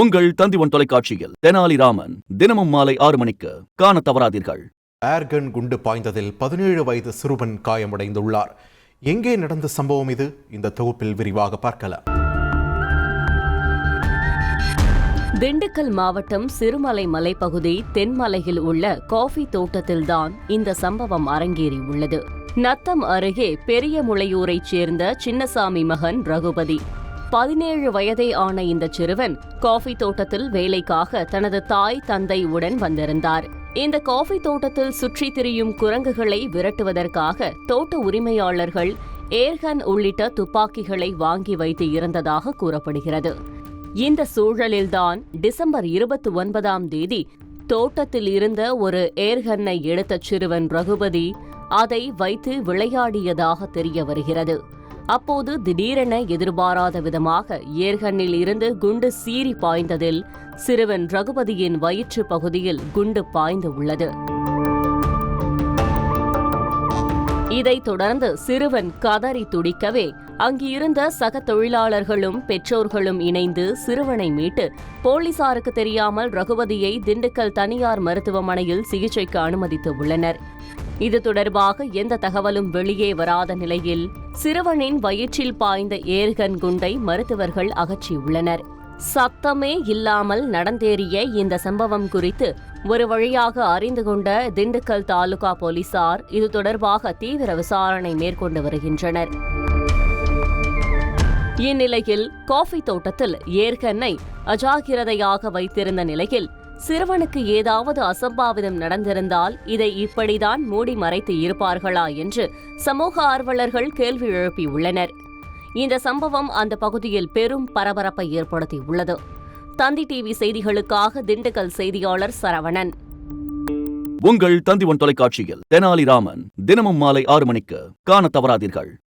உங்கள் தந்திவன் தொலைக்காட்சியில் தெனாலிராமன் தினமும் மாலை ஆறு மணிக்கு காண தவறாதீர்கள். ஏர்கன் குண்டு பாய்ந்ததில் பதினேழு வயது சிறுவன் காயமடைந்துள்ளார். எங்கே நடந்த சம்பவம் இது? இந்த தொகுப்பில் விரிவாக பார்க்கலாம். திண்டுக்கல் மாவட்டம் சிறுமலை மலைப்பகுதி தென்மலையில் உள்ள காஃபி தோட்டத்தில்தான் இந்த சம்பவம் அரங்கேறி உள்ளது நத்தம் அருகே பெரிய முளையூரைச் சேர்ந்த சின்னசாமி மகன் ரகுபதி. பதினேழு வயதே ஆன இந்த சிறுவன் காஃபி தோட்டத்தில் வேலைக்காக தனது தாய் தந்தை உடன் வந்திருந்தார். இந்த காஃபி தோட்டத்தில் சுற்றி திரியும் குரங்குகளை விரட்டுவதற்காக தோட்ட உரிமையாளர்கள் ஏர்கன் உள்ளிட்ட துப்பாக்கிகளை வாங்கி வைத்து இருந்ததாக கூறப்படுகிறது. இந்த சூழலில்தான் டிசம்பர் இருபத்தி ஒன்பதாம் தேதி தோட்டத்தில் இருந்த ஒரு ஏர்கன்னை எடுத்த சிறுவன் ரகுபதி அதை வைத்து விளையாடியதாக தெரிய வருகிறது. அப்போது திடீரென எதிர்பாராத விதமாக ஏர்கண்ணில் இருந்து குண்டு சீறி பாய்ந்ததில் சிறுவன் ரகுபதியின் வயிற்று பகுதியில் குண்டு பாய்ந்து உள்ளது. இதைத் தொடர்ந்து சிறுவன் கதறி துடிக்கவே அங்கிருந்த சக தொழிலாளர்களும் பெற்றோர்களும் இணைந்து சிறுவனை மீட்டு போலீசாருக்கு தெரியாமல் ரகுபதியை திண்டுக்கல் தனியார் மருத்துவமனையில் சிகிச்சைக்கு அனுமதித்து உள்ளனர். இது தொடர்பாக எந்த தகவலும் வெளியே வராத நிலையில் சிறுவனின் வயிற்றில் பாய்ந்த ஏர்கன் குண்டை மருத்துவர்கள் அகற்றியுள்ளனர். சத்தமே இல்லாமல் நடந்தேறிய இந்த சம்பவம் குறித்து ஒரு வழியாக அறிந்து கொண்ட திண்டுக்கல் தாலுகா போலீசார் இது தொடர்பாக தீவிர விசாரணை மேற்கொண்டு வருகின்றனர். இந்நிலையில் காஃபி தோட்டத்தில் ஏர்கன்னை அஜாக்கிரதையாக வைத்திருந்த நிலையில் சிறுவனுக்கு ஏதாவது அசம்பாவிதம் நடந்திருந்தால் இதை இப்படிதான் மூடி மறைத்து இருப்பார்களா என்று சமூக ஆர்வலர்கள் கேள்வி எழுப்பியுள்ளனர். இந்த சம்பவம் அந்த பகுதியில் பெரும் பரபரப்பை ஏற்படுத்தியுள்ளது. தந்தி டிவி செய்திகளுக்காக திண்டுக்கல் செய்தியாளர் சரவணன். உங்கள் தந்திவன் தொலைக்காட்சியில் தெனாலிராமன் தினமும் மாலை ஆறு மணிக்கு காண தவறாதீர்கள்.